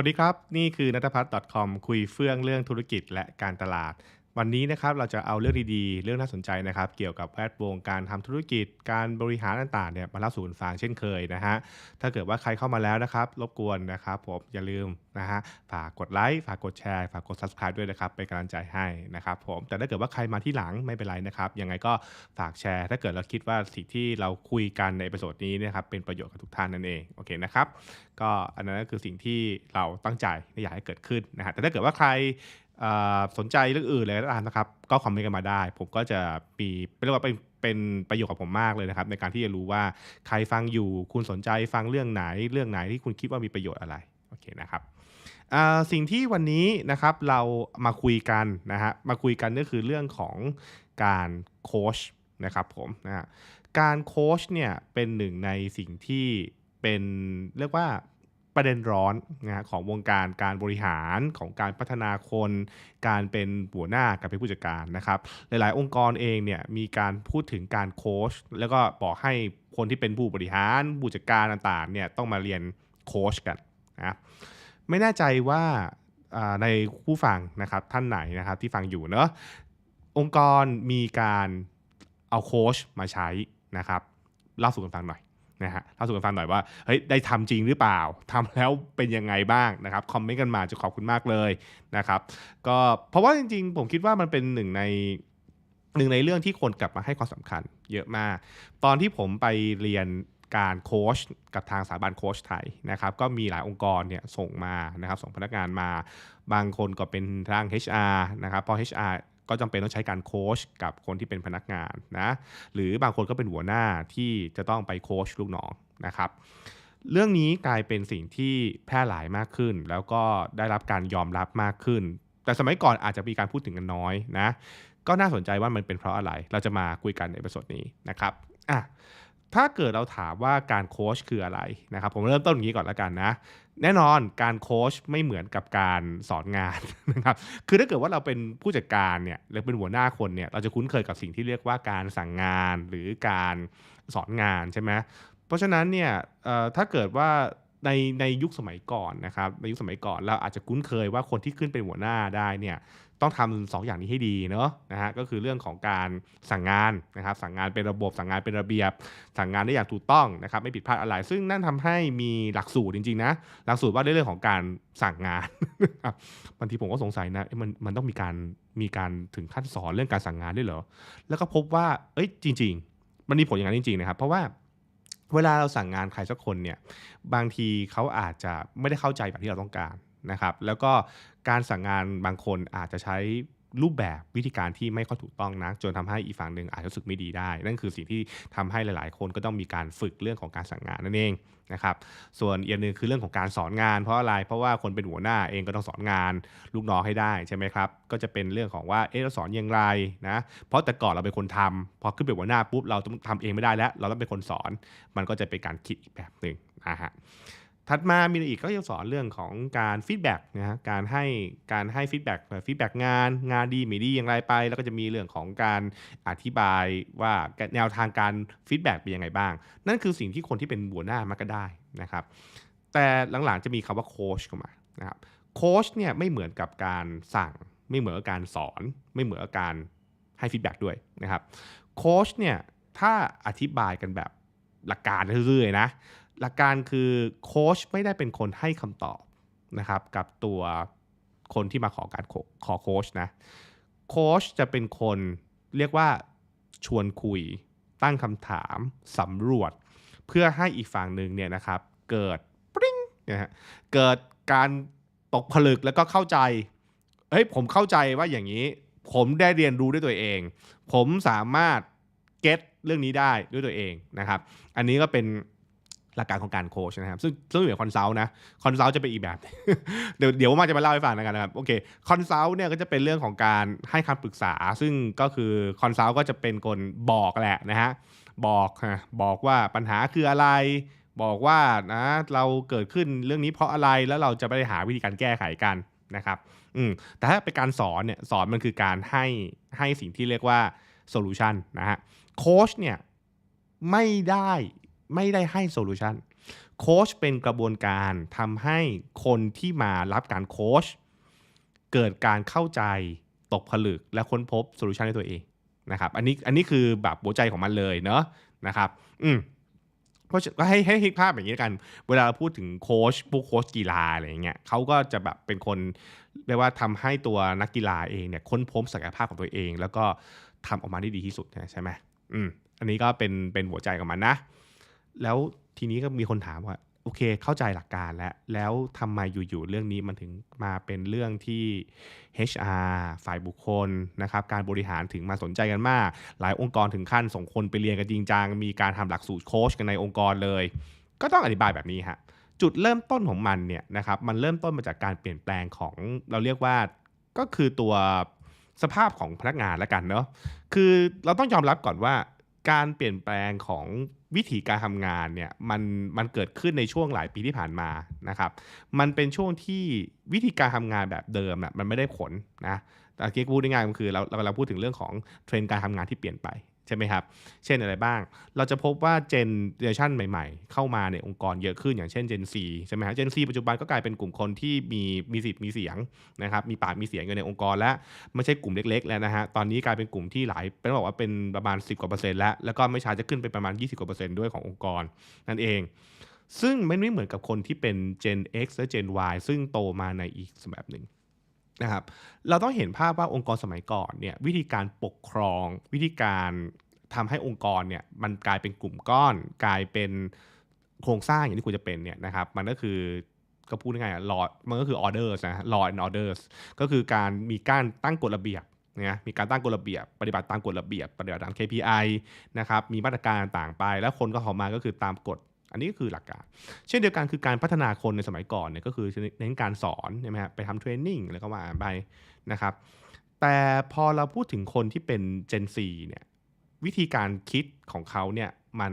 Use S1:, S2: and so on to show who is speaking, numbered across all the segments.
S1: สวัสดีครับ นี่คือนัทพัฒน์ .com คุยเฟื่องเรื่องธุรกิจและการตลาด วันนี้นะครับเราจะเอาเรื่องดีๆ เรื่องน่าสนใจนะครับ เกี่ยวกับแวดวงการทำธุรกิจ การบริหารต่างๆเนี่ยมาเล่าสู่กันฟังเช่นเคยนะฮะ ถ้าเกิดว่าใครเข้ามาแล้วนะครับ รบกวนนะครับผมอย่าลืมนะฮะ ฝากกดไลค์ ฝากกดแชร์ ฝากกด subscribe ด้วยนะครับ เป็นกำลังใจให้นะครับผม แต่ถ้าเกิดว่าใครมาที่หลังไม่เป็นไรนะครับ ยังไงก็ฝากแชร์ ถ้าเกิดเราคิดว่าสิ่งที่เราคุยกันในเอพิโซดนี้นะครับ เป็นประโยชน์กับทุกท่านนั่นเอง โอเคนะครับ ก็อันนั้นก็คือสิ่งที่เราตั้งใจอยากให้เกิดขึ้นนะฮะ แต่ถ้าเกิดว่าใคร สนใจเรื่องอื่นเลยก็ตามนะครับ ก็คอมเมนต์กันมาได้ ผมก็จะมีเรียกว่าเป็นเป็นประโยชน์กับผมมากเลยนะครับ ในการที่จะรู้ว่าใครฟังอยู่คุณสนใจฟังเรื่องไหนเรื่องไหนที่คุณคิดว่ามีประโยชน์อะไรโอเคนะครับสิ่งที่วันนี้นะครับเรามาคุยกันนะฮะมาคุยกันก็คือเรื่องของการโค้ชนะครับผมนะฮะการโค้ชเนี่ยเป็นหนึ่งในสิ่งที่เป็นเรียกว่า ประเด็นร้อนนะของวงการการบริหารของการพัฒนาคน การเป็นหัวหน้าการเป็นผู้จัดการนะครับ หลาย ๆ องค์กรเองเนี่ยมีการพูดถึงการโค้ชแล้วก็บอกให้คนที่เป็นผู้บริหารผู้จัดการต่าง ๆ เนี่ยต้องมาเรียนโค้ชกันนะไม่แน่ใจว่าอ่าในผู้ฟังนะครับท่านไหนนะครับที่ฟังอยู่เนอะองค์กรมีการเอาโค้ชมาใช้นะครับเล่าสู่กันฟังหน่อย นะฮะเล่าสู่กันฟังหน่อยว่าเฮ้ยได้ทำจริงหรือเปล่าทำแล้วเป็นยังไงบ้างนะครับคอมเมนต์กันมาจะขอบคุณมากเลยนะครับก็เพราะว่าจริง ๆ ผมคิดว่ามันเป็นหนึ่งในหนึ่งในเรื่องที่คนกลับมาให้ความสำคัญเยอะมาก ตอนที่ผมไปเรียนการโค้ชกับทางสถาบันโค้ชไทยนะครับก็มีหลายองค์กรเนี่ยส่งมานะครับส่งพนักงานมา บางคนก็เป็นทาง HR นะครับพราะ HR ก็จำเป็นต้องใช้การโค้ชกับคนที่เป็นพนักงานนะหรือบางคนก็เป็นหัวหน้าที่จะต้องไปโค้ชลูกน้องนะครับเรื่องนี้กลายเป็นสิ่งที่แพร่หลายมากขึ้น แล้วก็ได้รับการยอมรับมากขึ้น แต่สมัยก่อนอาจจะมีการพูดถึงกันน้อยนะก็น่าสนใจว่ามันเป็นเพราะอะไร เราจะมาคุยกันในประสดนี้นะครับอะ ถ้าเกิดเราถามว่าการโค้ชคืออะไรนะครับผมเริ่มต้นอย่างนี้ก่อนแล้วกันนะ แน่นอนการโค้ชไม่เหมือนกับการสอนงานนะครับคือถ้าเกิดว่าเราเป็นผู้จัดการเนี่ยหรือเป็นหัวหน้าคนเนี่ยเราจะคุ้นเคยกับสิ่งที่เรียกว่าการสั่งงานหรือการสอนงานใช่ไหมเพราะฉะนั้นเนี่ยถ้าเกิดว่าในในยุคสมัยก่อนนะครับในยุคสมัยก่อนเราอาจจะคุ้นเคยว่าคนที่ขึ้นเป็นหัวหน้าได้เนี่ย ต้องทำสองอย่างนี้ให้ดีเนาะนะฮะก็คือเรื่องของการสั่งงานนะครับสั่งงานเป็นระบบสั่งงานเป็นระเบียบ สั่งงานได้อย่างถูกต้องนะครับไม่ผิดพลาดอะไร ซึ่งนั่นทำให้มีหลักสูตรจริงๆนะหลักสูตรว่าด้วยเรื่องของการสั่งงานบางทีผมก็สงสัยนะเอ๊ะมันมันต้องมีการมีการถึงขั้นสอนเรื่องการสั่งงานด้วยเหรอ แล้วก็พบว่าเอ้ยจริง ๆ มันมีผลอย่างนั้นจริงๆนะครับเพราะว่าเวลาเราสั่งงานใครสักคนเนี่ยบางทีเขาอาจจะไม่ได้เข้าใจแบบที่เราต้องการ นะครับ แล้วก็การสั่งงานบางคนอาจจะใช้รูปแบบวิธีการที่ไม่ค่อยถูกต้องนะจนทำให้อีกฝั่งหนึ่งอาจจะรู้สึกไม่ดีได้ นั่นคือสิ่งที่ทำให้หลาย ๆ คนก็ต้องมีการฝึกเรื่องของการสั่งงานนั่นเองนะครับส่วนอีกนหนึ่งคือเรื่องของการสอนงาน เพราะอะไรเพราะว่าคนเป็นหัวหน้าเองก็ต้องสอนงานลูกน้องให้ได้ใช่ไหมครับก็จะเป็นเรื่องของว่าเอ๊ะเราสอนอย่างไรนะเพราะแต่ก่อนเราเป็นคนทำพอขึ้นเป็นหัวหน้าปุ๊บเราต้องทำเองไม่ได้แล้ว เราต้องเป็นคนสอน มันก็จะเป็นการคิดอีกแบบหนึ่งนะฮะ ถัดมามีอะไรอีกก็จะสอนเรื่องของการฟีดแบ็กนะฮะการให้การให้ฟีดแบ็กฟีดแบ็กงานงานดีไม่ดีอย่างไรไป แล้วก็จะมีเรื่องของการอธิบายว่าแนวทางการฟีดแบ็กเป็นยังไงบ้าง นั่นคือสิ่งที่คนที่เป็นหัวหน้ามักก็ได้นะครับ แต่หลังๆจะมีคำว่าโค้ชเข้ามานะครับโค้ชเนี่ยไม่เหมือนกับการสั่ง ไม่เหมือนกับการสอน ไม่เหมือนกับการให้ฟีดแบ็กด้วยนะครับโค้ชเนี่ยถ้าอธิบายกันแบบหลักการเรื่อยๆนะ หลักการคือโค้ชไม่ได้เป็นคนให้คำตอบนะครับกับตัวคนที่มาขอการขอโค้ชนะโค้ชจะเป็นคนเรียกว่าชวนคุย ตั้งคำถามสำรวจ เพื่อให้อีกฝั่งหนึ่งเนี่ยนะครับเกิดปริ้งนะฮะเกิดการตกผลึกแล้วก็เข้าใจเฮ้ยผมเข้าใจว่าอย่างนี้ ผมได้เรียนรู้ด้วยตัวเอง ผมสามารถเก็ตเรื่องนี้ได้ด้วยตัวเองนะครับ อันนี้ก็เป็น หลักการของการโค้ชนะครับ ซึ่งซึ่งเหมือนคอนซัลท์นะคอนซัลท์จะเป็นอีกแบบ เดี๋ยวเดี๋ยวมาจะมาเล่าให้ฟังกันนะครับ โอเคคอนซัลท์เนี่ยก็จะเป็นเรื่องของการให้คำปรึกษา ซึ่งก็คือคอนซัลท์ก็จะเป็นคนบอกแหละนะฮะบอกฮะบอกว่าปัญหาคืออะไร บอกว่านะเราเกิดขึ้นเรื่องนี้เพราะอะไรแล้วเราจะไปหาวิธีการแก้ไขกันนะครับอืมแต่ถ้าเป็นการสอนเนี่ยสอนมันคือการให้ให้สิ่งที่เรียกว่าโซลูชันนะฮะโค้ชเนี่ยไม่ได้ ไม่ได้ให้โซลูชันโคชเป็นกระบวนการทำให้คนที่มารับการโคชเกิดการเข้าใจตกผลึกและค้นพบโซลูชันให้ตัวเองนะครับอันนี้อันนี้คือแบบหัวใจของมันเลยเนาะนะครับ อืมเพราะก็ให้ให้ให้ภาพอย่างนี้กัน เวลาเราพูดถึงโค้ชพวกโค้ชกีฬาอะไรเงี้ยเขาก็จะแบบเป็นคนเรียกว่าทำให้ตัวนักกีฬาเองเนี่ยค้นพบศักยภาพของตัวเอง แล้วก็ทำออกมาได้ดีที่สุดใช่ไหมอืมอันนี้ก็เป็นเป็นหัวใจของมันนะ แล้วทีนี้ก็มีคนถามว่า โอเคเข้าใจหลักการแล้ว แล้วทำไมอยู่ๆเรื่องนี้มันถึงมาเป็นเรื่องที่ HR ฝ่ายบุคคลนะครับการบริหารถึงมาสนใจกันมาก หลายองค์กรถึงขั้นส่งคนไปเรียนกันจริงจังมีการทำหลักสูตรโค้ชกันในองค์กรเลย ก็ต้องอธิบายแบบนี้ฮะจุดเริ่มต้นของมันเนี่ยนะครับมันเริ่มต้นมาจากการเปลี่ยนแปลงของเราเรียกว่าก็คือตัวสภาพของพนักงานแล้วกันเนาะคือเราต้องยอมรับก่อนว่า การเปลี่ยนแปลงของวิธีการทำงานเนี่ยมันมันเกิดขึ้นในช่วงหลายปีที่ผ่านมานะครับมันเป็นช่วงที่วิธีการทำงานแบบเดิมน่ะมันไม่ได้ผลนะแต่เมื่อกี้พูดง่ายๆก็คือเราเรากำลังพูดถึงเรื่องของเทรนด์การทำงานที่เปลี่ยนไป ใช่ไหมครับ เช่นอะไรบ้าง เราจะพบว่าเจนเนอเรชันใหม่ๆ เข้ามาในองค์กรเยอะขึ้นอย่างเช่น Gen Z ใช่ไหมครับ Gen Z ปัจจุบันก็กลายเป็นกลุ่มคนที่มีมีสิทธิ์มีเสียงนะครับมีปากมีเสียงอยู่ในองค์กรและไม่ใช่กลุ่มเล็ก ๆ แล้วนะฮะตอนนี้กลายเป็นกลุ่มที่หลายเป็นบอกว่าเป็นประมาณ 10กว่าเปอร์เซ็นต์แล้วแล้วก็ไม่ช้าจะขึ้นไปประมาณ 20กว่าเปอร์เซ็นต์ด้วยขององค์กรนั่นเองซึ่งมันไม่เหมือนกับคนที่เป็น Gen X และ Gen Y ซึ่งโตมาในอีกแบบหนึ่ง นะครับเราต้องเห็นภาพว่าองค์กรสมัยก่อนเนี่ยวิธีการปกครองวิธีการทำให้องค์กรเนี่ยมันกลายเป็นกลุ่มก้อน กลายเป็นโครงสร้างอย่างที่ควรจะเป็นเนี่ยนะครับมันก็คือก็พูดง่ายๆ law มันก็คือ orders นะ law and orders ก็คือการมีการตั้งกฎระเบียบนะมีการตั้งกฎระเบียบ ปฏิบัติตามกฎระเบียบ ปฏิบัติตาม KPI นะครับมีมาตรการต่างไป แล้วคนก็ออกมาก็คือตามกฎ อันนี้ก็คือหลักการ เช่นเดียวกันคือการพัฒนาคนในสมัยก่อนเนี่ยก็คือเน้นการสอนใช่ไหมครับไปทำเทรนนิ่งแล้วก็ว่าไปนะครับ แต่พอเราพูดถึงคนที่เป็น Gen Z เนี่ยวิธีการคิดของเขาเนี่ยมัน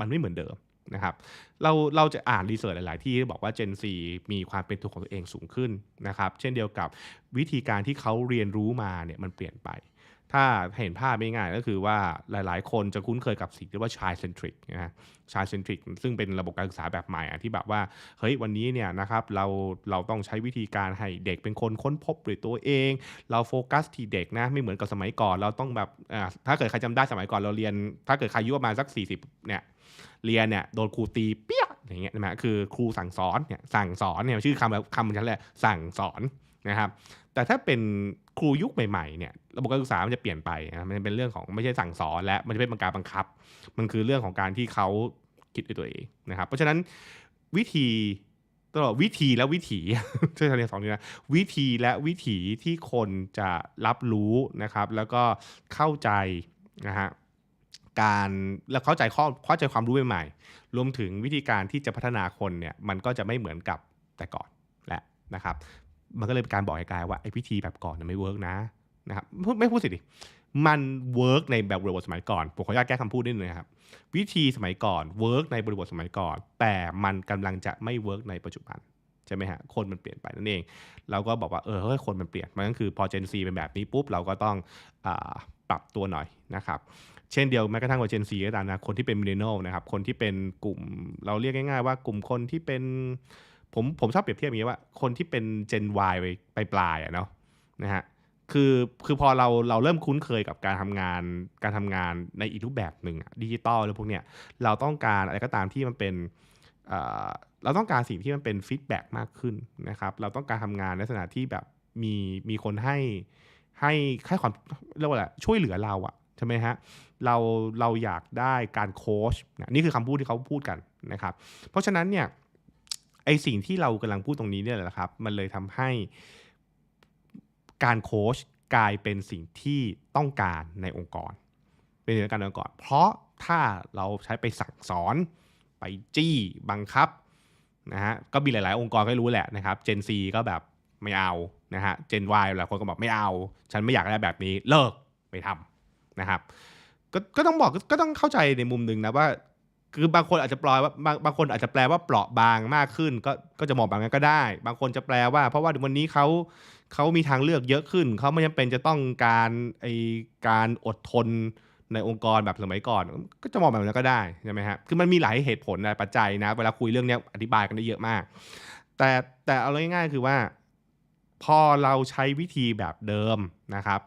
S1: มันไม่เหมือนเดิมนะครับเราเราจะอ่านรีเสิร์ชหลาย ๆ ที่บอกว่า Gen Z มีความเป็นตัวของตัวเองสูงขึ้นนะครับ เช่นเดียวกับวิธีการที่เขาเรียนรู้มาเนี่ยมันเปลี่ยนไป ถ้าเห็นภาพไม่ง่ายก็คือว่าหลายๆ คนจะคุ้นเคยกับสิ่งที่ว่า child centric นะฮะ child centric ซึ่งเป็นระบบการศึกษาแบบใหม่อะที่แบบว่าเฮ้ยวันนี้เนี่ยนะครับเราเราต้องใช้วิธีการให้เด็กเป็นคนค้นพบด้วยตัวเอง เราโฟกัสที่เด็กนะไม่เหมือนกับสมัยก่อนเราต้องแบบอ่าถ้าเกิดใครจำได้สมัยก่อนเราเรียน ถ้าเกิดใครอายุประมาณสัก 40เนี่ยเรียนเนี่ยโดนครูตีเปี้ยอย่างเงี้ยนะฮะคือครูสั่งสอนเนี่ยสั่งสอนเนี่ยชื่อคำแบบคำมันชัดเลยสั่งสอนนะครับ แต่ถ้าเป็นครูยุคใหม่ๆเนี่ยระบบการศึกษามันจะเปลี่ยนไปนะมันเป็นเรื่องของไม่ใช่สั่งสอนและมันจะเป็นการบังคับ มันคือเรื่องของการที่เขาคิดด้วยตัวเองนะครับ เพราะฉะนั้นวิธีตลอดวิธีและวิถีช่ใช้สองนี้นะวิธีและวิถีที่คนจะรับรู้นะครับ แล้วก็เข้าใจนะฮะการแล้วเข้าใจข้อเข้าใจความรู้ใหม่ๆรวมถึงวิธีการที่จะพัฒนาคนเนี่ยมันก็จะไม่เหมือนกับแต่ก่อนแหละนะครับ มันก็เลยเป็นการบอกไกลๆว่าไอ้วิธีแบบก่อนไม่เวิร์กนะนะครับไม่พูดสิดิมันเวิร์กในแบบบริบทสมัยก่อนผมขออนุญาตแก้คำพูดนิดนึงนะครับ วิธีสมัยก่อนเวิร์กในบริบทสมัยก่อน แต่มันกำลังจะไม่เวิร์กในปัจจุบันใช่ไหมฮะคนมันเปลี่ยนไปนั่นเอง เราก็บอกว่าเออเฮ้ยคนมันเปลี่ยนมันก็คือพอ Gen Z เป็นแบบนี้ปุ๊บเราก็ต้องอปรับตัวหน่อยนะครับเช่นเดียวแม้กระทั่งว่า Gen Z ก็ตามนะคนที่เป็นมิเลเนลนะครับคนที่เป็นกลุ่มเราเรียกง่ายๆว่ากลุ่มคนที่เป็น ผมผมชอบเปรียบเทียบอย่างนี้ว่า คนที่เป็น Gen Y ไปไปลายอะเนาะนะฮะคือคือพอเราเราเริ่มคุ้นเคยกับการทำงานการทำงานในอีกรูปแบบหนึ่งดิจิตอลหรือพวกเนี้ยเราต้องการอะไรก็ตามที่มันเป็นเราต้องการสิ่งที่มันเป็นฟีดแบ็กมากขึ้นนะครับเราต้องการทำงานในลักษณะที่แบบมีมีคนให้ให้ให้ความเรียกว่าอะไรช่วยเหลือเราอะใช่ไหมฮะเราเราอยากได้การโค้ชนี่คือคำพูดที่เขาพูดกันนะครับเพราะฉะนั้นเนี่ย ไอสิ่งที่เรากำลังพูดตรงนี้เนี่ยแหละครับ มันเลยทำให้การโค้ชกลายเป็นสิ่งที่ต้องการในองค์กร เป็นสิ่งต้องการในองค์กร เพราะถ้าเราใช้ไปสั่งสอน ไปจี้บังคับนะฮะก็มีหลาย ๆ องค์กรก็รู้แหละนะครับ Gen C ก็แบบไม่เอานะฮะ Gen Y หลายคนก็บอกไม่เอา ฉันไม่อยากได้แบบนี้เลิกไปทำนะครับกก็ต้องบอกก็ต้องเข้าใจในมุมหนึ่งนะว่า คือบางคนอาจจะปลอยว่าบางบางคนอาจจะแปลว่าเปราะบางมากขึ้น ก็ก็จะมองแบบนั้นก็ได้ บางคนจะแปลว่า เพราะว่าวันนี้เขาเขามีทางเลือกเยอะขึ้น เขาไม่จำเป็นจะต้องการไอการอดทนในองค์กรแบบสมัยก่อน ก็จะมองแบบนั้นก็ได้ใช่ไหมฮะคือมันมีหลายเหตุผลหลายปัจจัยนะ เวลาคุยเรื่องนี้อธิบายกันได้เยอะมาก แต่แต่เอาง่ายๆคือว่า พอเราใช้วิธีแบบเดิมนะครับ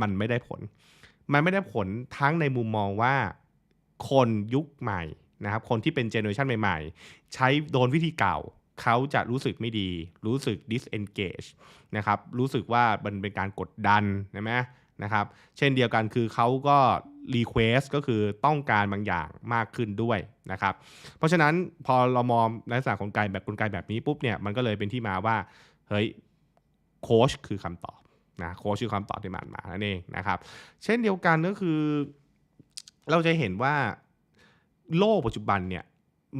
S1: มันไม่ได้ผล มันไม่ได้ผลทั้งในมุมมองว่าคนยุคใหม่ นะครับคนที่เป็นเจเนอเรชันใหม่ๆ ใช้โดนวิธีเก่าเขาจะรู้สึกไม่ดี รู้สึก disengage นะครับรู้สึกว่ามันเป็นการกดดันใช่ไหมนะครับเช่นเดียวกันคือเขาก็ request ก็คือต้องการบางอย่างมากขึ้นด้วยนะครับเพราะฉะนั้นพอเรามองนลักษณะกลไกแบบกลไกแบบนี้ปุ๊บเนี่ยมันก็เลยเป็นที่มาว่าเฮ้ยโค้ชคือคำตอบนะโค้ชคือคำตอบที่มันมานั่นเองนะครับเช่นเดียวกันก็คือ เราจะเห็นว่า โลกปัจจุบันเนี่ย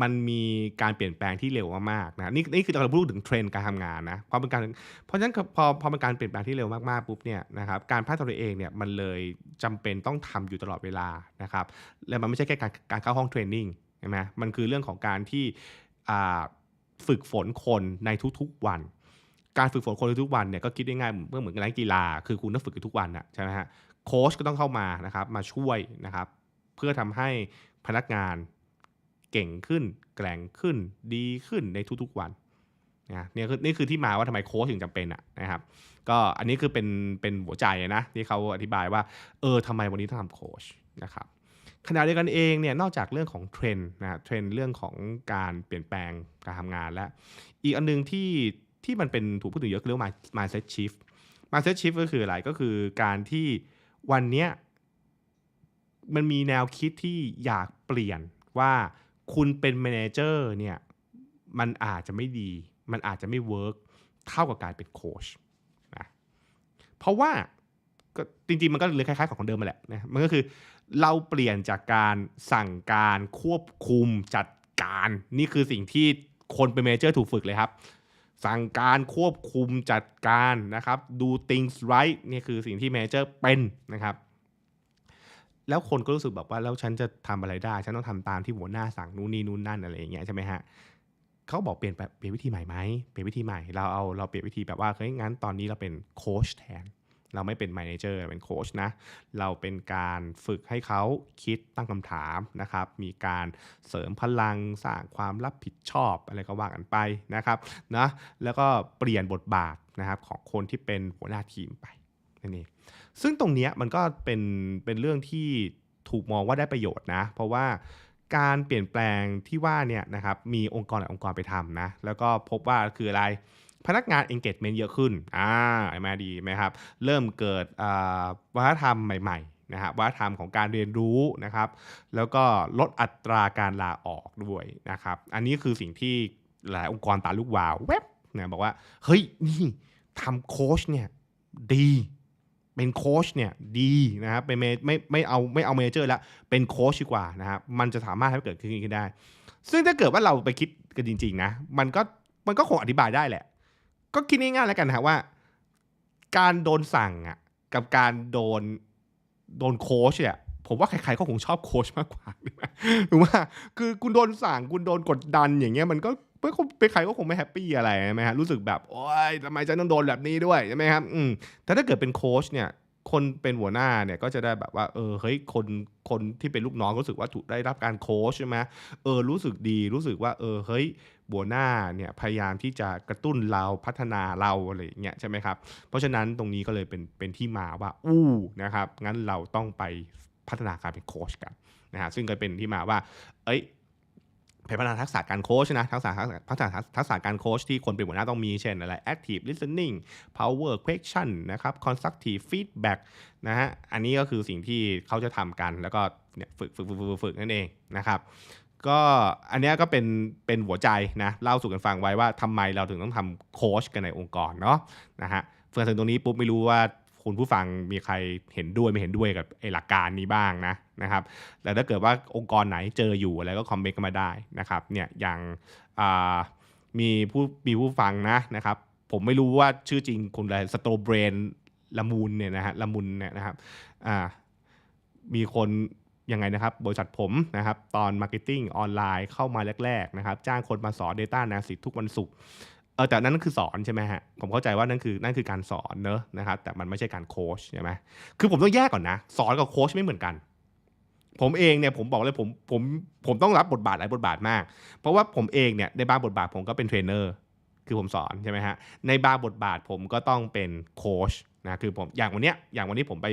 S1: มันมีการเปลี่ยนแปลงที่เร็วมากๆนะนี่นี่คือเราพูดถึงเทรนด์การทำงานนะเพราะเป็นการเพราะฉะนั้นพอพอเป็นการเปลี่ยนแปลงที่เร็วมากๆปุ๊บเนี่ยนะครับการพัฒนาตัวเองเนี่ยมันเลยจำเป็นต้องทำอยู่ตลอดเวลานะครับแล้วมันไม่ใช่แค่การการเข้าห้องเทรนนิ่งใช่ไหมมันคือเรื่องของการที่ฝึกฝนคนในทุกๆวัน การฝึกฝนคนในทุกวันเนี่ยก็คิดง่ายๆเมื่อเหมือนกับนักกีฬา คือคุณต้องฝึกทุกวันอะใช่ไหมฮะโค้ชก็ต้องเข้ามานะครับมาช่วยนะครับเพื่อทำให้ พนักงานเก่งขึ้น แกร่งขึ้นดีขึ้นในทุกๆวันนะนี่คือนี่คือที่มาว่าทำไมโค้ชถึงจำเป็นอะนะครับ ก็อันนี้คือเป็นเป็นหัวใจนะที่เขาอธิบายว่า เออทำไมวันนี้ต้องทำโค้ชนะครับขณะเดียวกันเองเนี่ยนอกจากเรื่องของเทรนด์นะเทรนด์เรื่องของการเปลี่ยนแปลงการทำงานแล้ว อีกอันนึงที่ที่มันเป็นถูกพูดถึงเยอะคือเรื่อง mindset shift mindset shift ก็คืออะไรก็คือการที่วันเนี้ย มันมีแนวคิดที่อยากเปลี่ยนว่าคุณเป็นแมเนเจอร์เนี่ยมันอาจจะไม่ดี มันอาจจะไม่เวิร์กเท่ากับการเป็นโค้ชนะเพราะว่าก็จริงๆ มันก็เลยคล้ายๆ ของเดิมมาแหละนะมันก็คือเราเปลี่ยนจากการสั่งการควบคุมจัดการ นี่คือสิ่งที่คนเป็นเมเจอร์ถูกฝึกเลยครับ สั่งการควบคุมจัดการนะครับดู things right นี่คือสิ่งที่เมเจอร์เป็นนะครับ แล้วคนก็รู้สึกแบบว่าแล้วฉันจะทำอะไรได้ ฉันต้องทำตามที่หัวหน้าสั่งนู่นนี่นู่นนั่นอะไรอย่างเงี้ยใช่ไหมฮะเขาบอกเปลี่ยนแบบเปลี่ยนวิธีใหม่ไหมเปลี่ยนวิธีใหม่เราเอาเราเปลี่ยนวิธีแบบว่าเฮ้ยงั้นตอนนี้เราเป็นโค้ชแทน เราไม่เป็นแมเนเจอร์เป็นโค้ชนะเราเป็นการฝึกให้เขาคิดตั้งคำถามนะครับ มีการเสริมพลังสร้างความรับผิดชอบอะไรก็ว่ากันไปนะครับนะแล้วก็เปลี่ยนบทบาทนะครับของคนที่เป็นหัวหน้าทีมไปนั่นเอง ซึ่งตรงนี้มันก็เป็นเป็นเรื่องที่ถูกมองว่าได้ประโยชน์นะ เพราะว่าการเปลี่ยนแปลงที่ว่าเนี่ยนะครับมีองค์กรหลายองค์กรไปทำนะ แล้วก็พบว่าคืออะไรพนักงาน engagement เยอะขึ้น อ่าไอ้มาดีไหมครับ เริ่มเกิดวัฒนธรรมใหม่ๆนะครับวัฒนธรรมของการเรียนรู้นะครับ แล้วก็ลดอัตราการลาออกด้วยนะครับ อันนี้คือสิ่งที่หลายองค์กรตาลูกวาวเว็บเนี่ยบอกว่า เฮ้ย นี่ทำโค้ชเนี่ยดี เป็นโค้ชเนี่ยดีนะครับเป็นไม่ไม่ไม่เอาไม่เอาเมเจอร์แล้วเป็นโค้ชดีกว่านะครับมันจะสามารถให้เกิดขึ้นได้ ซึ่งถ้าเกิดว่าเราไปคิดกันจริง ๆ นะ มันก็มันก็คงอธิบายได้แหละ ก็คิดง่ายๆแล้วกันนะว่า การโดนสั่งอะกับการโดนโดนโค้ชเนี่ยผมว่าใครๆก็คงชอบโค้ชมากกว่าถูกไหมคือคุณโดนสั่งคุณโดนกดดันอย่างเงี้ยมันก็ ไม่เป็นใครก็คงไม่แฮปปี้อะไรใช่ไหมฮะรู้สึกแบบโอ๊ยทำไมฉันต้องโดนแบบนี้ด้วยใช่ไหมครับอืมแต่ถ้าเกิดเป็นโค้ชเนี่ยคนเป็นหัวหน้าเนี่ยก็จะได้แบบว่าเออเฮ้ยคนคนที่เป็นลูกน้องรู้สึกว่าถูกได้รับการโค้ชใช่ไหมเออรู้สึกดีรู้สึกว่าเออเฮ้ยหัวหน้าเนี่ยพยายามที่จะกระตุ้นเราพัฒนาเราอะไรอย่างเงี้ยใช่ไหมครับเพราะฉะนั้นตรงนี้ก็เลยเป็นเป็นที่มาว่าอู้นะครับงั้นเราต้องไปพัฒนาการเป็นโค้ชกันนะฮะซึ่งก็เป็นที่มาว่า เอ้ย พัฒนาทักษะการโค้ชนะทักษะทักษะทักษะการโค้ชที่คนเป็นหัวหน้าต้องมีเช่นอะไร active listening power question นะครับ constructive feedback นะฮะอันนี้ก็คือสิ่งที่เขาจะทำกันแล้วก็เนี่ยฝึกฝึกฝึกฝึกฝึกนั่นเองนะครับก็อันนี้ก็เป็นเป็นหัวใจนะเล่าสู่กันฟังไว้ว่าทำไมเราถึงต้องทำโค้ชกันในองค์กรเนาะนะฮะเฟื่องถึงตรงนี้ปุ๊บไม่รู้ว่า คุณผู้ฟังมีใครเห็นด้วยไม่เห็นด้วยกับไอหลักการนี้บ้างนะนะครับ แต่ถ้าเกิดว่าองค์กรไหนเจออยู่อะไรก็คอมเมนต์กันมาได้นะครับเนี่ยอย่างมีผู้มีผู้ฟังนะนะครับ ผมไม่รู้ว่าชื่อจริงคุณอะไรสโตเบรนละมุนเนี่ยนะฮะละมุนเนี่ยนะครับมีคนยังไงนะครับ บริษัทผมนะครับ ตอนมาร์เก็ตติ้งออนไลน์เข้ามาแรก ๆ นะครับ จ้างคนมาสอน Data Analysis ทุกวันศุกร์ ออแต่นั้นคือสอนใช่ไหมฮะผมเข้าใจว่านั่นคือนั่นคือการสอนเนอะนะครับแต่มันไม่ใช่การโค้ชใช่ไหมคือผมต้องแยกก่อนนะ สอนกับโค้ชไม่เหมือนกัน ผมเองเนี่ยผมบอกเลยผมผมผมต้องรับบทบาทหลายบทบาทมาก เพราะว่าผมเองเนี่ยในบางบทบาทผมก็เป็นเทรนเนอร์คือผมสอนใช่ไหมฮะในบางบทบาทผมก็ต้องเป็นโค้ช นะคือผมอย่างวันเนี้ยอย่างวันนี้ผมไป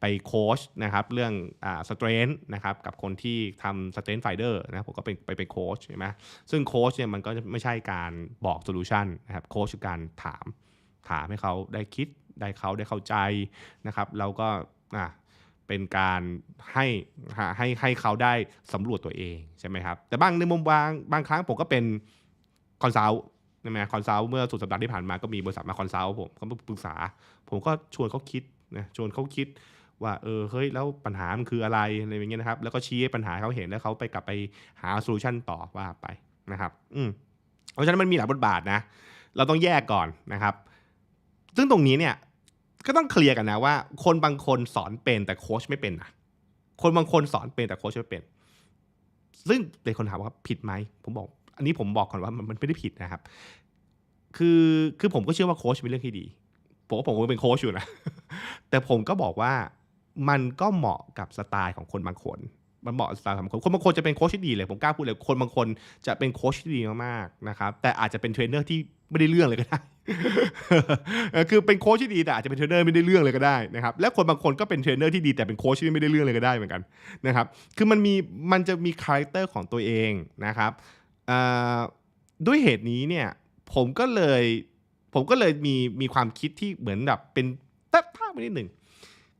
S1: ไปโค้ชนะครับเรื่องอ่าสเตรนท์นะครับกับคนที่ทำสเตรนท์ไฟเดอร์นะผมก็เป็นไปเป็นโค้ชใช่ไหมซึ่งโค้ชเนี่ยมันก็ไม่ใช่การบอกโซลูชันนะครับโค้ชคือการถามถามให้เขาได้คิดได้เขาได้เข้าใจนะครับแล้วก็อะเป็นการให้ให้ให้เขาได้สำรวจตัวเองใช่ไหมครับแต่บางในมุมบางบางครั้งผมก็เป็นคอนซัลท์ ใช่ไหมคอนซัลท์เมื่อสุดสัปดาห์ที่ผ่านมาก็มีบริษัทมาคอนซัลท์ผมก็มาปรึกษา ผมก็ชวนเขาคิดนะชวนเขาคิดว่าเออเฮ้ยแล้วปัญหามันคืออะไรอะไรอย่างเงี้ยนะครับ แล้วก็ชี้ให้ปัญหาเขาเห็นแล้วเขาไปกลับไปหาโซลูชันต่อว่าไปนะครับ อืมเพราะฉะนั้นมันมีหลายบทบาทนะ เราต้องแยกก่อนนะครับ ซึ่งตรงนี้เนี่ยก็ต้องเคลียร์กันนะว่า คนบางคนสอนเป็นแต่โค้ชไม่เป็นนะคนบางคนสอนเป็นแต่โค้ชไม่เป็น ซึ่งเป็นคนถามว่าผิดไหมผมบอก อันนี้ผมบอกก่อนว่ามันไม่ได้ผิดนะครับ คือคือผมก็เชื่อว่าโค้ชเป็นเรื่องที่ดีผมก็ผมก็เป็นโค้ชอยู่นะ แต่ผมก็บอกว่ามันก็เหมาะกับสไตล์ของคนบางคน มันเหมาะสไตล์ของคนคนบางคนจะเป็นโค้ชที่ดีเลยผมกล้าพูดเลยคนบางคนจะเป็นโค้ชที่ดีมากๆนะครับ แต่อาจจะเป็นเทรนเนอร์ที่ไม่ได้เรื่องเลยก็ได้ คือเป็นโค้ชที่ดีแต่อาจจะเป็นเทรนเนอร์ไม่ได้เรื่องเลยก็ได้นะครับ และคนบางคนก็เป็นเทรนเนอร์ที่ดีแต่เป็นโค้ชที่ไม่ได้เรื่องเลยก็ได้เหมือนกันนะครับ คือมันมีมันจะมีคาแรคเตอร์ของตัวเองนะครับ ด้วยเหตุนี้เนี่ยผมก็เลยผมก็เลยมีมีความคิดที่เหมือนแบบเป็นตัดท่าไปนิดหนึ่ง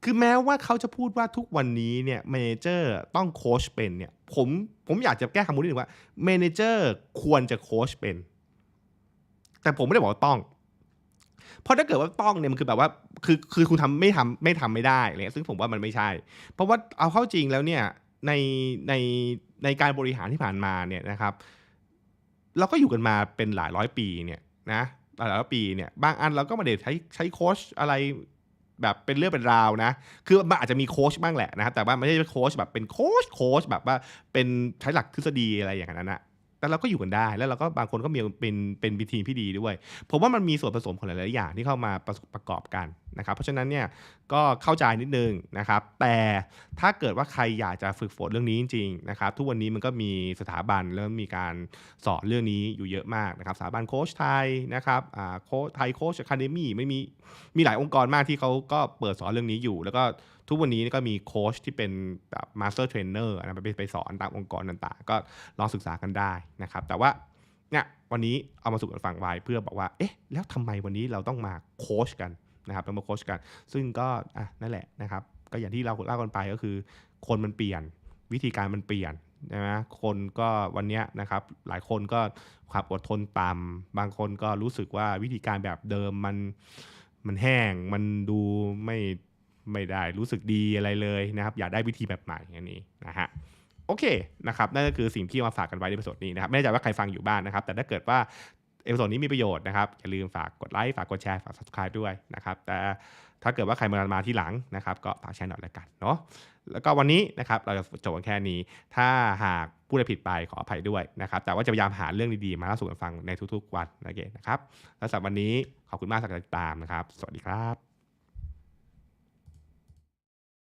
S1: คือแม้ว่าเขาจะพูดว่าทุกวันนี้เนี่ยเมนเจอร์ต้องโค้ชเป็นเนี่ยผมผมอยากจะแก้คำพูดนิดนึงว่าเมนเจอร์ควรจะโค้ชเป็น แต่ผมไม่ได้บอกว่าต้อง เพราะถ้าเกิดว่าต้องเนี่ยมันคือแบบว่าคือคือคุณทำไม่ทำไม่ทำไม่ได้อะไรซึ่งผมว่ามันไม่ใช่ เพราะว่าเอาเข้าจริงแล้วเนี่ยในในในการบริหารที่ผ่านมาเนี่ยนะครับ เราก็อยู่กันมาเป็นหลายร้อยปีเนี่ยนะหลายร้อยปีเนี่ยบางอันเราก็ไม่ได้ใช้ใช้โค้ชอะไรแบบเป็นเรื่องเป็นราวนะ คือมันอาจจะมีโค้ชบ้างแหละนะครับแต่ว่าไม่ใช่โค้ชแบบเป็นโค้ชโค้ชแบบว่าเป็นใช้หลักทฤษฎีอะไรอย่างนั้นนะ แต่เราก็อยู่กันได้ แล้วเราก็บางคนก็มีเป็นเป็นทีมที่ดีด้วย ผมว่ามันมีส่วนผสมของหลาย ๆ อย่างที่เข้ามาประประกอบกันนะครับ เพราะฉะนั้นเนี่ยก็เข้าใจนิดนึงนะครับ แต่ถ้าเกิดว่าใครอยากจะฝึกฝนเรื่องนี้จริง ๆ นะครับ ทุกวันนี้มันก็มีสถาบันเริ่มมีการสอนเรื่องนี้อยู่เยอะมากนะครับ สถาบันโค้ชไทยนะครับอ่าโค้ชไทยโค้ชอะคาเดมี่ไม่มีมีหลายองค์กรมากที่เขาก็เปิดสอนเรื่องนี้อยู่ แล้วก็ ทุกวันนี้ก็มีโค้ชที่เป็นแบบมาสเตอร์เทรนเนอร์นะไปไปสอนตามองค์กรต่างๆ ก็ลองศึกษากันได้นะครับ แต่ว่าเนี่ยวันนี้เอามาสู่กันฟังไว้เพื่อบอกว่า เอ๊ะ แล้วทำไมวันนี้เราต้องมาโค้ชกันนะครับต้องมาโค้ชกัน ซึ่งก็อะนั่นแหละนะครับ ก็อย่างที่เราเล่ากันไปก็คือ คนมันเปลี่ยนวิธีการมันเปลี่ยนใช่ไหมคนก็วันนี้นะครับหลายคนก็ความอดทนต่ำบางคนก็รู้สึกว่าวิธีการแบบเดิมมันมันแห้งมันดูไม่ ไม่ได้รู้สึกดีอะไรเลยนะครับ อยากได้วิธีแบบใหม่อันนี้นะฮะโอเคนะครับนั่นก็คือสิ่งที่มาฝากกันไว้ในเอพิโซดนี้นะครับไม่แน่ใจว่าใครฟังอยู่บ้านนะครับ แต่ถ้าเกิดว่าเอพิโซดนี้มีประโยชน์นะครับ อย่าลืมฝากกดไลค์ฝากกดแชร์ฝาก subscribe ด้วยนะครับ แต่ถ้าเกิดว่าใครมามาที่หลังนะครับ ก็ฝากแชร์หน่อยแล้วกันเนาะแล้วก็วันนี้นะครับเราจะจบกันแค่นี้ ถ้าหากพูดผิดไปขออภัยด้วยนะครับ แต่ว่าจะพยายามหาเรื่องดีๆ มาเล่าสู่กันฟังในทุกๆวันนะครับแล้วสำหรับวันนี้ขอบคุณมากสำหรับการติดตามนะครับ สวัสดีครับ